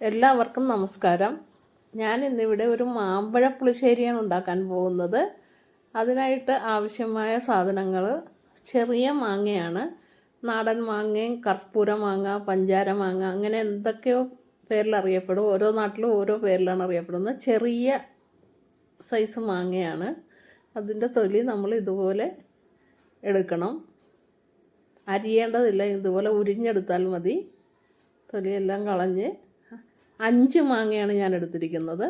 എല്ലാവർക്കും നമസ്കാരം. ഞാൻ ഇന്നിവിടെ ഒരു മാമ്പഴ പുളിശ്ശേരിയാണ് ഉണ്ടാക്കാൻ പോകുന്നത്. അതിനായിട്ട് ആവശ്യമായ സാധനങ്ങൾ ചെറിയ മാങ്ങയാണ്. നാടൻ മാങ്ങയും കർപ്പൂര മാങ്ങ പഞ്ചാര മാങ്ങ അങ്ങനെ എന്തൊക്കെയോ പേരിൽ അറിയപ്പെടും. ഓരോ നാട്ടിലും ഓരോ പേരിലാണ് അറിയപ്പെടുന്നത്. ചെറിയ സൈസ് മാങ്ങയാണ്. അതിന്റെ തൊലി നമ്മൾ ഇതുപോലെ എടുക്കണം. അരിയേണ്ടതില്ല. ഇതുപോലെ ഉരിഞ്ഞെടുത്താൽ മതി. തൊലിയെല്ലാം കളഞ്ഞ് അഞ്ച് മാങ്ങയാണ് ഞാൻ എടുത്തിരിക്കുന്നത്.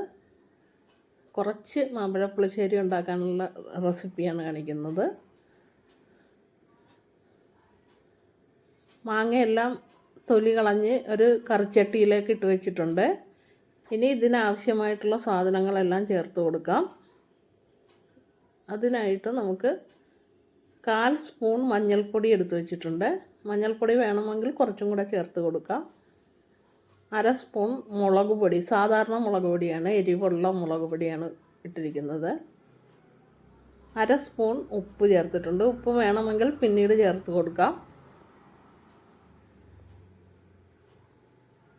കുറച്ച് മാമ്പഴ പുളിശ്ശേരി ഉണ്ടാക്കാനുള്ള റെസിപ്പിയാണ് കാണിക്കുന്നത്. മാങ്ങയെല്ലാം തൊലി കളഞ്ഞ് ഒരു കറിച്ചട്ടിയിലേക്ക് ഇട്ട് വെച്ചിട്ടുണ്ട്. ഇനി ഇതിനാവശ്യമായിട്ടുള്ള സാധനങ്ങളെല്ലാം ചേർത്ത് കൊടുക്കാം. അതിനായിട്ട് നമുക്ക് കാൽ സ്പൂൺ മഞ്ഞൾപ്പൊടി എടുത്ത് വെച്ചിട്ടുണ്ട്. മഞ്ഞൾപ്പൊടി വേണമെങ്കിൽ കുറച്ചും കൂടെ ചേർത്ത് കൊടുക്കാം. അര സ്പൂൺ മുളക് പൊടി സാധാരണ മുളക് പൊടിയാണ് എരിവുള്ള മുളക് പൊടിയാണ് ഇട്ടിരിക്കുന്നത്. അര സ്പൂൺ ഉപ്പ് ചേർത്തിട്ടുണ്ട്. ഉപ്പ് വേണമെങ്കിൽ പിന്നീട് ചേർത്ത് കൊടുക്കാം.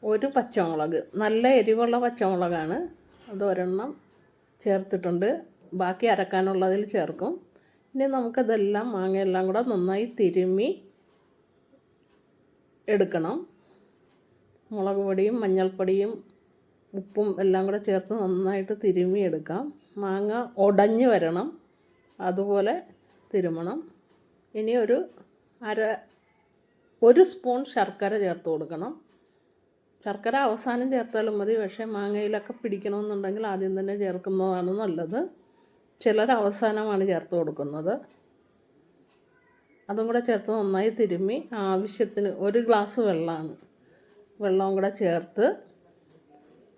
ഒരു പച്ചമുളക് നല്ല എരിവുള്ള പച്ചമുളകാണ്. അത് ഒരെണ്ണം ചേർത്തിട്ടുണ്ട്. ബാക്കി അരക്കാനുള്ളതിൽ ചേർക്കും. ഇനി നമുക്കതെല്ലാം മാങ്ങയെല്ലാം കൂടെ നന്നായി തിരുമ്മി എടുക്കണം. മുളക് പൊടിയും മഞ്ഞൾപ്പൊടിയും ഉപ്പും എല്ലാം കൂടെ ചേർത്ത് നന്നായിട്ട് തിരുമ്മി എടുക്കാം മാങ്ങ ഉടഞ്ഞ് വരണം. അതുപോലെ തിരുമണം. ഇനി ഒരു അര ഒരു സ്പൂൺ ശർക്കര ചേർത്ത് കൊടുക്കണം. ശർക്കര അവസാനം ചേർത്താലും മതി. പക്ഷേ മാങ്ങയിലൊക്കെ പിടിക്കണമെന്നുണ്ടെങ്കിൽ ആദ്യം തന്നെ ചേർക്കുന്നതാണ് നല്ലത്. ചിലർ അവസാനമാണ് ചേർത്ത് കൊടുക്കുന്നത്. അതും കൂടെ ചേർത്ത് നന്നായി തിരുമ്മി ആവശ്യത്തിന് ഒരു ഗ്ലാസ് വെള്ളമാണ് വെള്ളവും കൂടെ ചേർത്ത്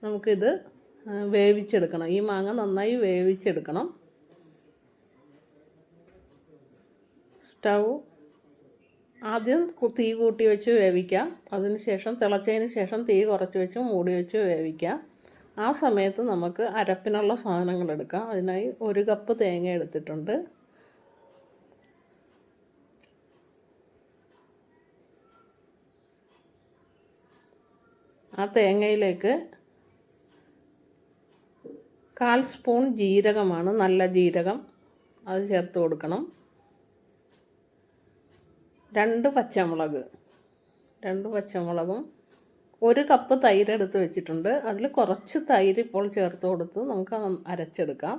നമുക്കിത് വേവിച്ചെടുക്കണം. ഈ മാങ്ങ നന്നായി വേവിച്ചെടുക്കണം. സ്റ്റൗ ആദ്യം തീ കൂട്ടി വെച്ച് വേവിക്കാം. അതിന് ശേഷം തിളച്ചതിന് ശേഷം തീ കുറച്ച് വെച്ച് മൂടി വെച്ച് വേവിക്കാം. ആ സമയത്ത് നമുക്ക് അരപ്പിനുള്ള സാധനങ്ങൾ എടുക്കാം. അതിനായി ഒരു കപ്പ് തേങ്ങ എടുത്തിട്ടുണ്ട്. ആ തേങ്ങയിലേക്ക് കാൽ സ്പൂൺ ജീരകമാണ് നല്ല ജീരകം അത് ചേർത്ത് കൊടുക്കണം. രണ്ട് പച്ചമുളക് രണ്ട് പച്ചമുളകും ഒരു കപ്പ് തൈര് എടുത്ത് വെച്ചിട്ടുണ്ട്. അതിൽ കുറച്ച് തൈര് ഇപ്പോൾ ചേർത്ത് കൊടുത്ത് നമുക്ക് അരച്ചെടുക്കാം.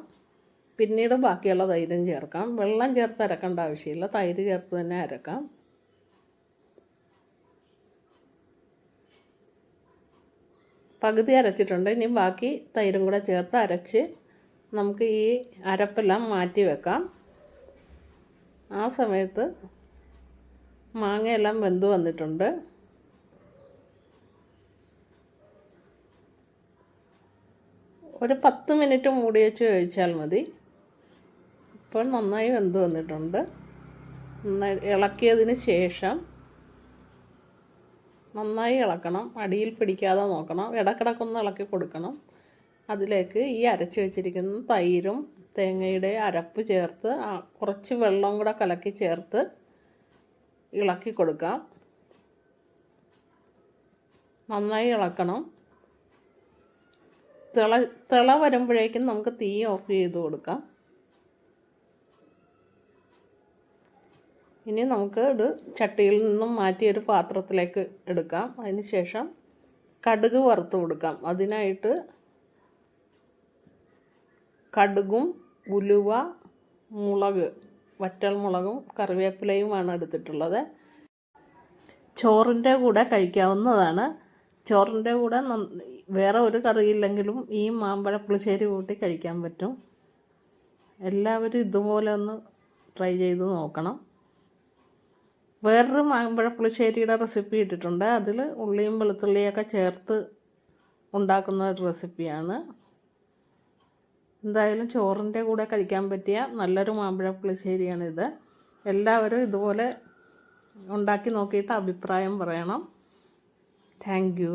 പിന്നീട് ബാക്കിയുള്ള തൈരും ചേർക്കാം. വെള്ളം ചേർത്ത് അരക്കേണ്ട ആവശ്യമില്ല. തൈര് ചേർത്ത് തന്നെ അരക്കാം. പകുതി അരച്ചിട്ടുണ്ട്. ഇനി ബാക്കി തൈരും കൂടെ ചേർത്ത് അരച്ച് നമുക്ക് ഈ അരപ്പെല്ലാം മാറ്റി വെക്കാം. ആ സമയത്ത് മാങ്ങയെല്ലാം വെന്ത് വന്നിട്ടുണ്ട്. ഒരു പത്ത് മിനിറ്റ് മൂടി വെച്ച് കഴിച്ചാൽ മതി. ഇപ്പോൾ നന്നായി വെന്ത് വന്നിട്ടുണ്ട്. നന്നായി ഇളക്കിയതിന് ശേഷം നന്നായി ഇളക്കണം. അടിയിൽ പിടിക്കാതെ നോക്കണം. ഇടക്കിടക്കൊന്ന് ഇളക്കി കൊടുക്കണം. അതിലേക്ക് ഈ അരച്ച് വെച്ചിരിക്കുന്ന തൈരും തേങ്ങയുടെ അരപ്പ് ചേർത്ത് കുറച്ച് വെള്ളം കൂടെ കലക്കി ചേർത്ത് ഇളക്കി കൊടുക്കാം. നന്നായി ഇളക്കണം. തിള തിള വരുമ്പോഴേക്കും നമുക്ക് തീ ഓഫ് ചെയ്ത് കൊടുക്കാം. ഇനി നമുക്ക് ഇത് ചട്ടിയിൽ നിന്നും മാറ്റി ഒരു പാത്രത്തിലേക്ക് എടുക്കാം. അതിന് ശേഷം കടുക് വറുത്ത് കൊടുക്കാം. അതിനായിട്ട് കടുകും ഉലുവ മുളക് വറ്റൽ മുളകും കറിവേപ്പിലയുമാണ് എടുത്തിട്ടുള്ളത്. ചോറിന്റെ കൂടെ കഴിക്കാവുന്നതാണ്. ചോറിന്റെ കൂടെ വേറെ ഒരു കറിയില്ലെങ്കിലും ഈ മാമ്പഴ പുളിശ്ശേരി കൂട്ടി കഴിക്കാൻ പറ്റും. എല്ലാവരും ഇതുപോലെ ഒന്ന് ട്രൈ ചെയ്ത് നോക്കണം. വേറൊരു മാമ്പഴ പുളിശ്ശേരിയുടെ റെസിപ്പി ഇട്ടിട്ടുണ്ട്. അതിൽ ഉള്ളിയും വെളുത്തുള്ളിയൊക്കെ ചേർത്ത് ഉണ്ടാക്കുന്ന ഒരു റെസിപ്പിയാണ് എന്തായാലും ചോറിന്റെ കൂടെ കഴിക്കാൻ പറ്റിയ നല്ലൊരു മാമ്പഴ പുളിശ്ശേരിയാണിത് എല്ലാവരും ഇതുപോലെ ഉണ്ടാക്കി നോക്കിയിട്ട് അഭിപ്രായം പറയണം. താങ്ക്